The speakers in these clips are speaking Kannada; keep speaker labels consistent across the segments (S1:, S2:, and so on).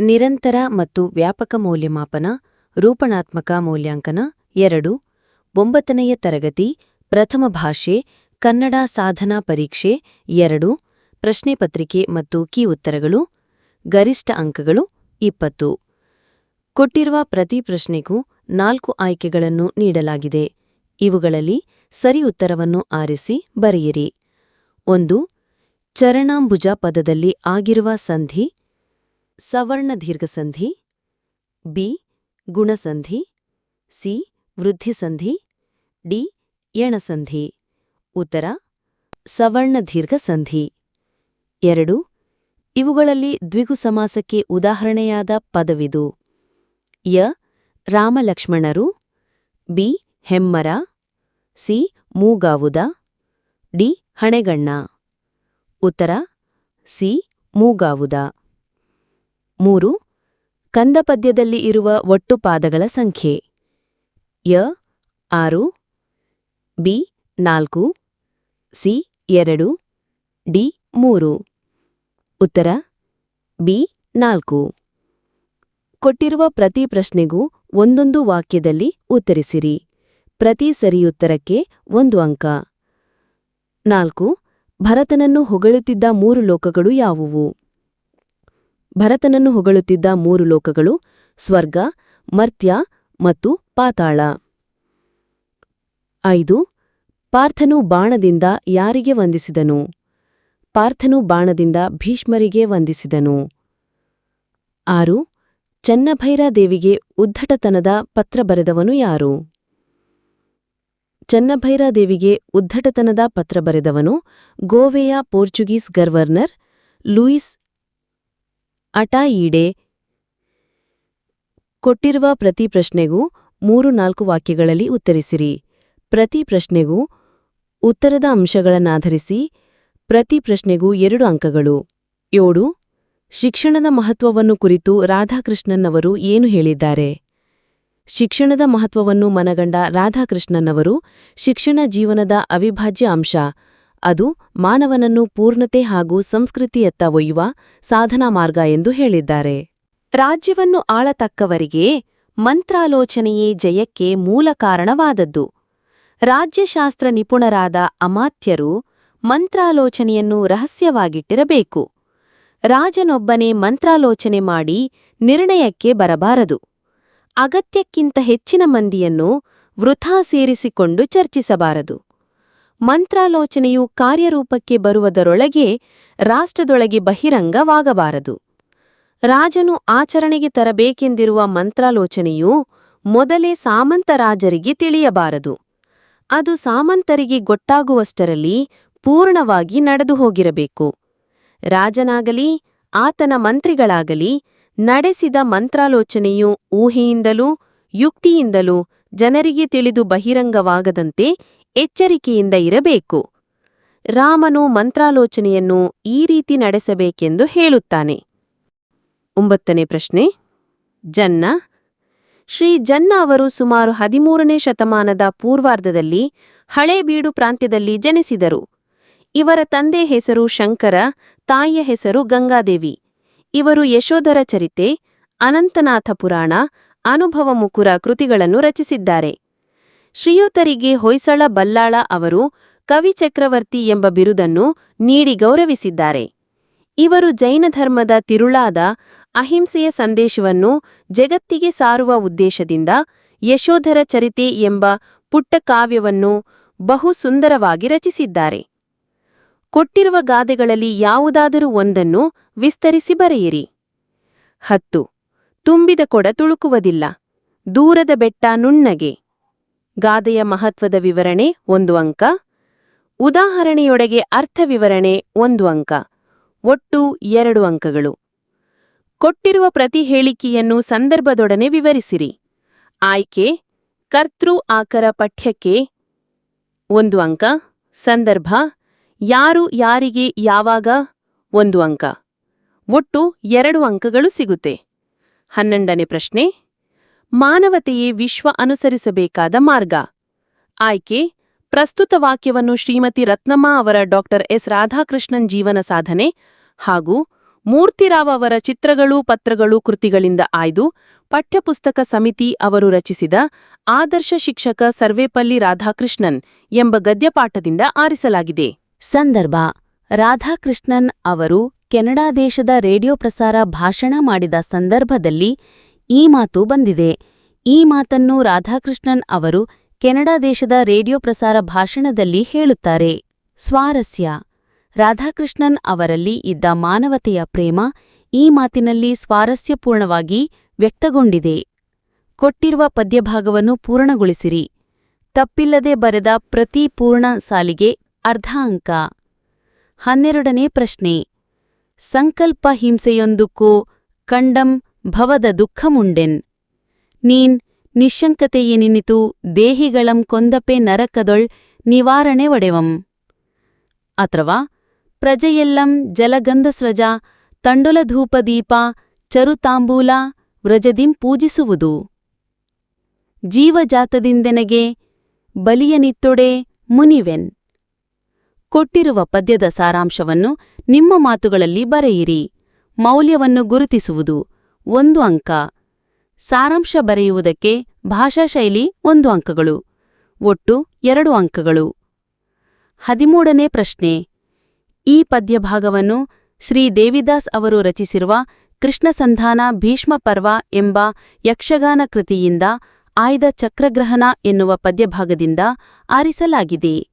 S1: ನಿರಂತರ ಮತ್ತು ವ್ಯಾಪಕ ಮೌಲ್ಯಮಾಪನ, ರೂಪಣಾತ್ಮಕ ಮೌಲ್ಯಾಂಕನ, ಎರಡು, ಒಂಬತ್ತನೆಯ ತರಗತಿ, ಪ್ರಥಮ ಭಾಷೆ, ಕನ್ನಡ ಸಾಧನಾ ಪರೀಕ್ಷೆ, ಎರಡು, ಪ್ರಶ್ನೆ ಪತ್ರಿಕೆ ಮತ್ತು ಕೀ ಉತ್ತರಗಳು, ಗರಿಷ್ಠ ಅಂಕಗಳು, ಇಪ್ಪತ್ತು. ಕೊಟ್ಟಿರುವ ಪ್ರತಿ ಪ್ರಶ್ನೆಗೂ ನಾಲ್ಕು ಆಯ್ಕೆಗಳನ್ನು ನೀಡಲಾಗಿದೆ. ಇವುಗಳಲ್ಲಿ ಸರಿ ಉತ್ತರವನ್ನು ಆರಿಸಿ ಬರೆಯಿರಿ. ಒಂದು, ಚರಣಾಂಬುಜ ಪದದಲ್ಲಿ ಆಗಿರುವ ಸಂಧಿ ಸವರ್ಣ ದೀರ್ಘಸಂಧಿ ಬಿ, ಗುಣಸಂಧಿ, ಸಿ, ವೃದ್ಧಿಸಂಧಿ, ಡಿ, ಎಣಸಂಧಿ. ಉತ್ತರ ಸವರ್ಣ ದೀರ್ಘಸಂಧಿ ಎರಡು, ಇವುಗಳಲ್ಲಿ ದ್ವಿಗು ಸಮಾಸಕ್ಕೆ ಉದಾಹರಣೆಯಾದ ಪದವಿದು. ಯ, ರಾಮಲಕ್ಷ್ಮಣರು, ಬಿ, ಹೆಮ್ಮರ, ಸಿ, ಮೂಗಾವುದ, ಡಿ, ಹಣೆಗಣ್ಣ. ಉತ್ತರ, ಸಿ, ಮೂಗಾವುದ. ಮೂರು, ಕಂದಪದ್ಯದಲ್ಲಿ ಇರುವ ಒಟ್ಟು ಪಾದಗಳ ಸಂಖ್ಯೆ. ಯ, ಆರು, ಬಿ, ನಾಲ್ಕು, ಸಿ, ಎರಡು, ಡಿ, ಮೂರು. ಉತ್ತರ, ಬಿ, ನಾಲ್ಕು. ಕೊಟ್ಟಿರುವ ಪ್ರತಿ ಪ್ರಶ್ನೆಗೂ ಒಂದೊಂದು ವಾಕ್ಯದಲ್ಲಿ ಉತ್ತರಿಸಿರಿ. ಪ್ರತಿ ಸರಿಯುತ್ತರಕ್ಕೆ ಒಂದು ಅಂಕ. ನಾಲ್ಕು, ಭರತನನ್ನು ಹೊಗಳುತ್ತಿದ್ದ ಮೂರು ಲೋಕಗಳು ಯಾವುವು? ಭರತನನ್ನು ಹೊಗಳುತ್ತಿದ್ದ ಮೂರು ಲೋಕಗಳು ಸ್ವರ್ಗ, ಮರ್ತ್ಯ ಮತ್ತು ಪಾತಾಳ. ಐದು, ಪಾರ್ಥನು ಬಾಣದಿಂದ ಯಾರಿಗೆ ವಂದಿಸಿದನು? ಪಾರ್ಥನು ಬಾಣದಿಂದ ಭೀಷ್ಮರಿಗೆ ವಂದಿಸಿದನು. ಆರು ಚನ್ನಭೈರಾದೇವಿಗೆ ಉದ್ಧಟತನದ ಪತ್ರ ಬರೆದವನು ಯಾರು? ಚನ್ನಭೈರಾದೇವಿಗೆ ಉದ್ಧಟತನದ ಪತ್ರ ಬರೆದವನು ಗೋವೆಯ ಪೋರ್ಚುಗೀಸ್ ಗವರ್ನರ್ ಲೂಯಿಸ್ ಅಟಾಯೀಡೆ ಕೊಟ್ಟಿರುವ ಪ್ರತಿ ಪ್ರಶ್ನೆಗೂ ಮೂರು ನಾಲ್ಕು ವಾಕ್ಯಗಳಲ್ಲಿ ಉತ್ತರಿಸಿರಿ. ಪ್ರತಿ ಪ್ರಶ್ನೆಗೂ ಉತ್ತರದ ಅಂಶಗಳನ್ನಾಧರಿಸಿ ಪ್ರತಿ ಪ್ರಶ್ನೆಗೂ ಎರಡು ಅಂಕಗಳು. ಏಳು. ಶಿಕ್ಷಣದ ಮಹತ್ವವನ್ನು ಕುರಿತು ರಾಧಾಕೃಷ್ಣನ್ನವರು ಏನು ಹೇಳಿದ್ದಾರೆ? ಶಿಕ್ಷಣದ ಮಹತ್ವವನ್ನು ಮನಗಂಡ ರಾಧಾಕೃಷ್ಣನ್ನವರು ಶಿಕ್ಷಣ ಜೀವನದ ಅವಿಭಾಜ್ಯ ಅಂಶ. ಅದು ಮಾನವನನ್ನು ಪೂರ್ಣತೆ ಹಾಗೂ ಸಂಸ್ಕೃತಿಯತ್ತ ಒಯ್ಯುವ ಸಾಧನಾ ಮಾರ್ಗ ಎಂದು ಹೇಳಿದ್ದಾರೆ. ರಾಜ್ಯವನ್ನು ಆಳತಕ್ಕವರಿಗೆ ಮಂತ್ರಾಲೋಚನೆಯೇ ಜಯಕ್ಕೆ ಮೂಲ ಕಾರಣವಾದದ್ದು. ರಾಜ್ಯಶಾಸ್ತ್ರ ನಿಪುಣರಾದ ಅಮಾತ್ಯರು ಮಂತ್ರಾಲೋಚನೆಯನ್ನು ರಹಸ್ಯವಾಗಿಟ್ಟಿರಬೇಕು. ರಾಜನೊಬ್ಬನೇ ಮಂತ್ರಾಲೋಚನೆ ಮಾಡಿ ನಿರ್ಣಯಕ್ಕೆ ಬರಬಾರದು. ಅಗತ್ಯಕ್ಕಿಂತ ಹೆಚ್ಚಿನ ಮಂದಿಯನ್ನು ವೃಥಾ ಸೇರಿಸಿಕೊಂಡು ಚರ್ಚಿಸಬಾರದು. ಮಂತ್ರಾಲೋಚನೆಯು ಕಾರ್ಯರೂಪಕ್ಕೆ ಬರುವುದರೊಳಗೆ ರಾಷ್ಟ್ರದೊಳಗೆ ಬಹಿರಂಗವಾಗಬಾರದು. ರಾಜನು ಆಚರಣೆಗೆ ತರಬೇಕೆಂದಿರುವ ಮಂತ್ರಾಲೋಚನೆಯು ಮೊದಲೇ ಸಾಮಂತರಾಜರಿಗೆ ತಿಳಿಯಬಾರದು. ಅದು ಸಾಮಂತರಿಗೆ ಗೊತ್ತಾಗುವಷ್ಟರಲ್ಲಿ ಪೂರ್ಣವಾಗಿ ನಡೆದು ಹೋಗಿರಬೇಕು ರಾಜನಾಗಲಿ, ಆತನ ಮಂತ್ರಿಗಳಾಗಲಿ, ನಡೆಸಿದ ಮಂತ್ರಾಲೋಚನೆಯು ಊಹೆಯಿಂದಲೂ, ಯುಕ್ತಿಯಿಂದಲೂ ಜನರಿಗೆ ತಿಳಿದು ಬಹಿರಂಗವಾಗದಂತೆ ಎಚ್ಚರಿಕೆಯಿಂದ ಇರಬೇಕು. ರಾಮನು ಮಂತ್ರಾಲೋಚನೆಯನ್ನು ಈ ರೀತಿ ನಡೆಸಬೇಕೆಂದು ಹೇಳುತ್ತಾನೆ. ಒಂಬತ್ತನೇ ಪ್ರಶ್ನೆ. ಜನ್ನ. ಶ್ರೀ ಜನ್ನ ಅವರು ಸುಮಾರು ಹದಿಮೂರನೇ ಶತಮಾನದ ಪೂರ್ವಾರ್ಧದಲ್ಲಿ ಹಳೇಬೀಡು ಪ್ರಾಂತ್ಯದಲ್ಲಿ ಜನಿಸಿದರು. ಇವರ ತಂದೆ ಹೆಸರು ಶಂಕರ, ತಾಯಿಯ ಹೆಸರು ಗಂಗಾದೇವಿ. ಇವರು ಯಶೋಧರ ಚರಿತೆ, ಅನಂತನಾಥ ಪುರಾಣ, ಅನುಭವ ಮುಕುರ ಕೃತಿಗಳನ್ನು ರಚಿಸಿದ್ದಾರೆ. ಶ್ರೀಯುತರಿಗೆ ಹೊಯ್ಸಳ ಬಲ್ಲಾಳ ಅವರು ಕವಿ ಚಕ್ರವರ್ತಿ ಎಂಬ ಬಿರುದನ್ನು ನೀಡಿ ಗೌರವಿಸಿದ್ದಾರೆ. ಇವರು ಜೈನ ಧರ್ಮದ ತಿರುಳಾದ ಅಹಿಂಸೆಯ ಸಂದೇಶವನ್ನು ಜಗತ್ತಿಗೆ ಸಾರುವ ಉದ್ದೇಶದಿಂದ ಯಶೋಧರ ಚರಿತೆ ಎಂಬ ಪುಟ್ಟ ಕಾವ್ಯವನ್ನು ಬಹು ಸುಂದರವಾಗಿ ರಚಿಸಿದ್ದಾರೆ. ಕೊಟ್ಟಿರುವ ಗಾದೆಗಳಲ್ಲಿ ಯಾವುದಾದರೂ ಒಂದನ್ನು ವಿಸ್ತರಿಸಿ ಬರೆಯಿರಿ. ಹತ್ತು. ತುಂಬಿದ ಕೊಡ ತುಳುಕುವುದಿಲ್ಲ. ದೂರದ ಬೆಟ್ಟ ನುಣ್ಣಗೆ. ಗಾದೆಯ ಮಹತ್ವದ ವಿವರಣೆ ಒಂದು ಅಂಕ. ಉದಾಹರಣೆಯೊಡೆಗೆ ಅರ್ಥ ವಿವರಣೆ ಒಂದು ಅಂಕ. ಒಟ್ಟು ಎರಡು ಅಂಕಗಳು. ಕೊಟ್ಟಿರುವ ಪ್ರತಿ ಹೇಳಿಕೆಯನ್ನು ಸಂದರ್ಭದೊಡನೆ ವಿವರಿಸಿರಿ. ಆಯ್ಕೆ, ಕರ್ತೃ ಆಕರ ಪಠ್ಯಕ್ಕೆ ಒಂದು ಅಂಕ. ಸಂದರ್ಭ, ಯಾರು ಯಾರಿಗೆ ಯಾವಾಗ ಒಂದು ಅಂಕ. ಒಟ್ಟು ಎರಡು ಅಂಕಗಳು ಸಿಗುತ್ತೆ. ಹನ್ನೊಂದನೇ ಪ್ರಶ್ನೆ. ಮಾನವತೆಯೇ ವಿಶ್ವ ಅನುಸರಿಸಬೇಕಾದ ಮಾರ್ಗ. ಆಯ್ಕೆ, ಪ್ರಸ್ತುತ ವಾಕ್ಯವನ್ನು ಶ್ರೀಮತಿ ರತ್ನಮ್ಮ ಅವರ ಡಾಕ್ಟರ್ ಎಸ್. ರಾಧಾಕೃಷ್ಣನ್ ಜೀವನ ಸಾಧನೆ ಹಾಗೂ ಮೂರ್ತಿರಾವ್ ಅವರ ಚಿತ್ರಗಳು ಪತ್ರಗಳು ಕೃತಿಗಳಿಂದ ಆಯ್ದು ಪಠ್ಯಪುಸ್ತಕ ಸಮಿತಿ ಅವರು ರಚಿಸಿದ ಆದರ್ಶ ಶಿಕ್ಷಕ ಸರ್ವೇಪಲ್ಲಿ ರಾಧಾಕೃಷ್ಣನ್ ಎಂಬ ಗದ್ಯಪಾಠದಿಂದ ಆರಿಸಲಾಗಿದೆ.
S2: ಸಂದರ್ಭ, ರಾಧಾಕೃಷ್ಣನ್ ಅವರು ಕೆನಡಾ ದೇಶದ ರೇಡಿಯೋ ಪ್ರಸಾರ ಭಾಷಣ ಮಾಡಿದ ಸಂದರ್ಭದಲ್ಲಿ ಈ ಮಾತು ಬಂದಿದೆ. ಈ ಮಾತನ್ನು ರಾಧಾಕೃಷ್ಣನ್ ಅವರು ಕೆನಡಾ ದೇಶದ ರೇಡಿಯೋ ಪ್ರಸಾರ ಭಾಷಣದಲ್ಲಿ ಹೇಳುತ್ತಾರೆ. ಸ್ವಾರಸ್ಯ. ರಾಧಾಕೃಷ್ಣನ್ ಅವರಲ್ಲಿ ಇದ್ದ ಮಾನವತೆಯ ಪ್ರೇಮ ಈ ಮಾತಿನಲ್ಲಿ ಸ್ವಾರಸ್ಯಪೂರ್ಣವಾಗಿ ವ್ಯಕ್ತಗೊಂಡಿದೆ. ಕೊಟ್ಟಿರುವ ಪದ್ಯಭಾಗವನ್ನು ಪೂರ್ಣಗೊಳಿಸಿರಿ. ತಪ್ಪಿಲ್ಲದೆ ಬರೆದ ಪ್ರತಿ ಪೂರ್ಣ ಸಾಲಿಗೆ ಅರ್ಧ ಅಂಕ. ಹನ್ನೆರಡನೇ ಪ್ರಶ್ನೆ. ಸಂಕಲ್ಪ ಹಿಂಸೆಯೊಂದುಕ್ಕೂ ಕಂಡಂ ಭವದ ದುಃಖಮುಂಡೆನ್. ನೀನ್ ನಿಶಂಕತೆಯೆನಿನಿತು ದೇಹಿಗಳಂ ಕೊಂದಪೆ ನರಕದೊಳ್ ನಿವಾರಣೆ ಒಡೆವಂ. ಅಥವಾ ಪ್ರಜೆಯೆಲ್ಲಂ ಜಲಗಂಧಸ್ರಜ, ತಂಡೊಲಧೂಪದೀಪ, ಚರುತಾಂಬೂಲ, ವ್ರಜದಿಂ ಪೂಜಿಸುವುದು. ಜೀವಜಾತದಿಂದೆನಗೆ ಬಲಿಯನಿತ್ತೊಡೆ ಮುನಿವೆನ್. ಕೊಟ್ಟಿರುವ ಪದ್ಯದ ಸಾರಾಂಶವನ್ನು ನಿಮ್ಮ ಮಾತುಗಳಲ್ಲಿ ಬರೆಯಿರಿ. ಮೌಲ್ಯವನ್ನು ಗುರುತಿಸುವುದು. ಒಂದು ಅಂಕ. ಸಾರಾಂಶ ಬರೆಯುವುದಕ್ಕೆ ಭಾಷಾಶೈಲಿ ಒಂದು ಅಂಕಗಳು. ಒಟ್ಟು ಎರಡು ಅಂಕಗಳು. ಹದಿಮೂಡನೇ ಪ್ರಶ್ನೆ. ಈ ಪದ್ಯಭಾಗವನ್ನು ಶ್ರೀ ದೇವಿದಾಸ್ ಅವರು ರಚಿಸಿರುವ ಕೃಷ್ಣಸಂಧಾನ ಭೀಷ್ಮ ಪರ್ವ ಎಂಬ ಯಕ್ಷಗಾನ ಕೃತಿಯಿಂದ ಆಯ್ದ ಚಕ್ರಗ್ರಹಣ ಎನ್ನುವ ಪದ್ಯಭಾಗದಿಂದ ಆರಿಸಲಾಗಿದೆ.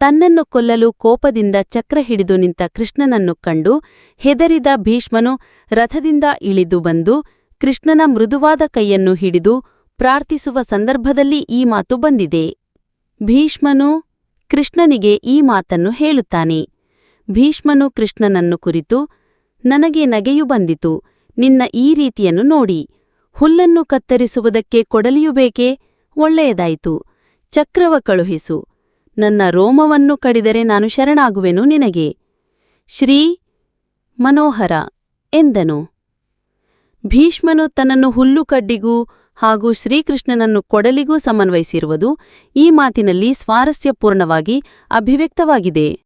S2: ತನ್ನನ್ನು ಕೊಲ್ಲಲು ಕೋಪದಿಂದ ಚಕ್ರ ಹಿಡಿದು ನಿಂತ ಕೃಷ್ಣನನ್ನು ಕಂಡು ಹೆದರಿದ ಭೀಷ್ಮನು ರಥದಿಂದ ಇಳಿದು ಬಂದು ಕೃಷ್ಣನ ಮೃದುವಾದ ಕೈಯನ್ನು ಹಿಡಿದು ಪ್ರಾರ್ಥಿಸುವ ಸಂದರ್ಭದಲ್ಲಿ ಈ ಮಾತು ಬಂದಿದೆ. ಭೀಷ್ಮನು ಕೃಷ್ಣನಿಗೆ ಈ ಮಾತನ್ನು ಹೇಳುತ್ತಾನೆ. ಭೀಷ್ಮನು ಕೃಷ್ಣನನ್ನು ಕುರಿತು, ನನಗೆ ನಗೆಯು ಬಂದಿತು, ನಿನ್ನ ಈ ರೀತಿಯನ್ನು ನೋಡಿ, ಹುಲ್ಲನ್ನು ಕತ್ತರಿಸುವುದಕ್ಕೆ ಕೊಡಲಿಯು ಬೇಕೇ, ಒಳ್ಳೆಯದಾಯಿತು, ಚಕ್ರವ ಕಳುಹಿಸು ನನ್ನ ರೋಮವನ್ನು ಕಡಿದರೆ ನಾನು ಶರಣಾಗುವೆನು ನಿನಗೆ. ಶ್ರೀ ಮನೋಹರ ಎಂದನು. ಭೀಷ್ಮನು ತನ್ನನ್ನು ಹುಲ್ಲುಕಡ್ಡಿಗೂ ಹಾಗೂ ಶ್ರೀಕೃಷ್ಣನನ್ನು ಕೊಡಲಿಗೂ ಸಮನ್ವಯಿಸಿರುವುದು ಈ ಮಾತಿನಲ್ಲಿ ಸ್ವಾರಸ್ಯಪೂರ್ಣವಾಗಿ ಅಭಿವ್ಯಕ್ತವಾಗಿದೆ.